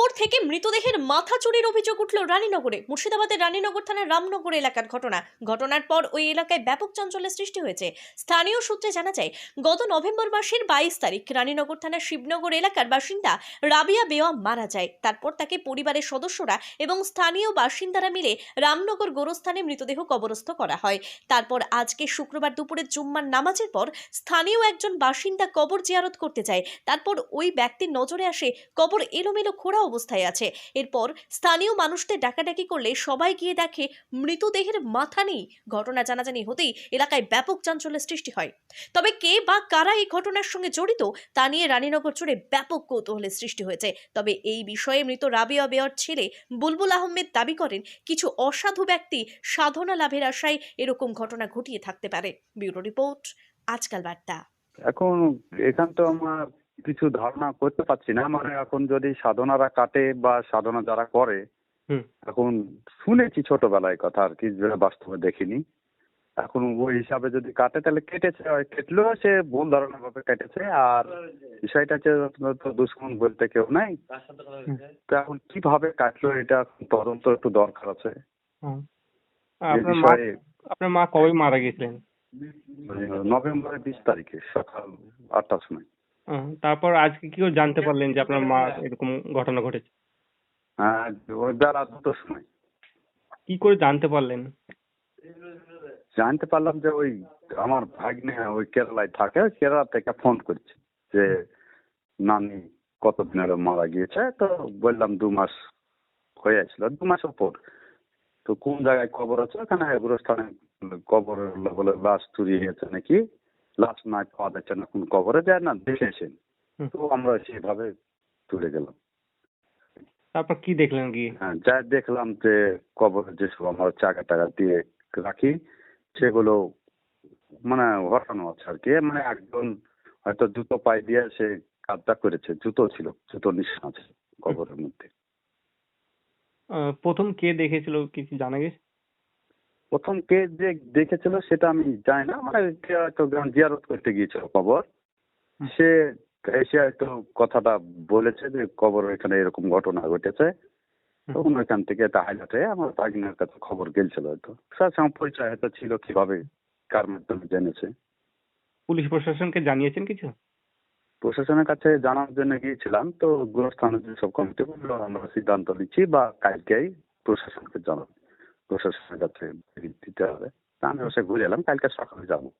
কবর থেকে মৃতদেহের মাথা চুরির অভিযোগ উঠল রানীনগরে। মুর্শিদাবাদের রানীনগর থানার রামনগর এলাকার ঘটনা। ঘটনার পর ওই এলাকায় ব্যাপক চাঞ্চল্যের সৃষ্টি হয়েছে। স্থানীয় সূত্রে জানা যায়, গত নভেম্বর মাসের বাইশ তারিখ রানীনগর থানার শিবনগর এলাকার বাসিন্দা রাবিয়া বেওয়া মারা যায়। তারপর তাকে পরিবারের সদস্যরা এবং স্থানীয় বাসিন্দারা মিলে রামনগর গোরস্থানে মৃতদেহ কবরস্থ করা হয়। তারপর আজকে শুক্রবার দুপুরে জুম্মার নামাজের পর স্থানীয় একজন বাসিন্দা কবর জিয়ারত করতে যায়। তারপর ওই ব্যক্তির নজরে আসে কবর এলোমেলো খোঁড়া অবস্থায় আছে। এরপর স্থানীয় মানুষদের ডাকাডাকি করলে সবাই গিয়ে দেখে মৃতদেহের মাথা নেই। ঘটনা জানাজানি হতেই এলাকায় ব্যাপক চাঞ্চল্যের সৃষ্টি হয়। তবে কে বা কারা এই ঘটনার সঙ্গে জড়িত, তা নিয়ে রানীনগর জুড়ে ব্যাপক কৌতূহলের সৃষ্টি হয়েছে। তবে এই বিষয়ে মৃত রাবিয়া বেয়র ছেলে বুলবুল আহমেদ দাবি করেন, কিছু অসাধু ব্যক্তি সাধনা লাভের আশায় এরকম ঘটনা ঘটিয়ে থাকতে পারে। ব্যুরো রিপোর্ট, আজকাল বার্তা। এখন এখান তো আমার কিছু ধারণা করতে পারছি না। মানে এখন যদি সাধনারা কাটে বা সাধনা যারা করে এখন শুনেছি ছোটবেলায় কথা আর কি বাস্তবে দেখিনি। এখন ওই হিসাবে যদি কাটে তাহলে কেটেছে কেটলেও সে ভুল ধারণা ভাবে কেটেছে। আর বিষয়টা হচ্ছে তো দুশ্মন বলতে কেউ নাই। তো এখন কীভাবে কাটলো এটা তদন্ত একটু দরকার আছে। আপনার মা কবে মারা গেছিলেন? নভেম্বরের বিশ তারিখে সকাল আটটার সময়। তারপর আজকে কি জানতে পারলেন যে আপনার মা এরকম ঘটনা ঘটেছে? হ্যাঁ সময়। কি করে জানতে পারলেন? জানতে পারলাম যে ওই আমার ভাগ্নে ওই কেরালায় থাকে কেরালা থেকে ফোন করছে যে নানি কতদিন হলো মারা গিয়েছে? তো বললাম দু মাস হয়ে ছিল দু মাস পর। তো কোন জায়গায় খবর আছে? ওখানে গুরুস্থানে কবর বলে লাশ চুরি গেছে নাকি? লাশ না পাওয়া যাচ্ছে না কোন কবরে যায় না দেখেছেন হুম। তো আমরা সেভাবে তুলে গেলাম। তারপর কি দেখলেন কি হ্যাঁ যা দেখলাম যে কবরে যেসব আমরা চাকা টাকা দিয়ে রাখি সেগুলো মানে ঘটানো আছে আর কি। মানে একজন হয়তো জুতো পায়ে দিয়ে সে কাজটা করেছে জুতো ছিল জুতো নিশান আছে কবরের মধ্যে। প্রথম কে দেখেছিল কিছু জানা গেছে? প্রথম কে যে দেখেছিল সেটা আমি জানি না। মানে হয়তো যখন জিয়ারত করতে গিয়েছিল কবর। সে এসে হয়তো কথাটা বলেছে যে কবর এখানে এরকম ঘটনা ঘটেছে। তখন ওইখান থেকে এটা হাইলাইট হয়ে আমার ভাগিনার কাছে খবর গেছিল হয়তো। স্যার সঙ্গে পরিচয় হয়তো ছিল কীভাবে কার মাধ্যমে জেনেছে। পুলিশ প্রশাসনকে জানিয়েছেন কিছু? প্রশাসনের কাছে জানার জন্য গিয়েছিলাম। তো গুরুস্থানের যে সব কমিটি বলল আমরা সিদ্ধান্ত নিচ্ছি বা কালকেই প্রশাসনকে জানাব। প্রশাসনের কাছে দিতে হবে। তা আমি অবশ্যই ঘুরে এলাম কালকে সকালে যাব।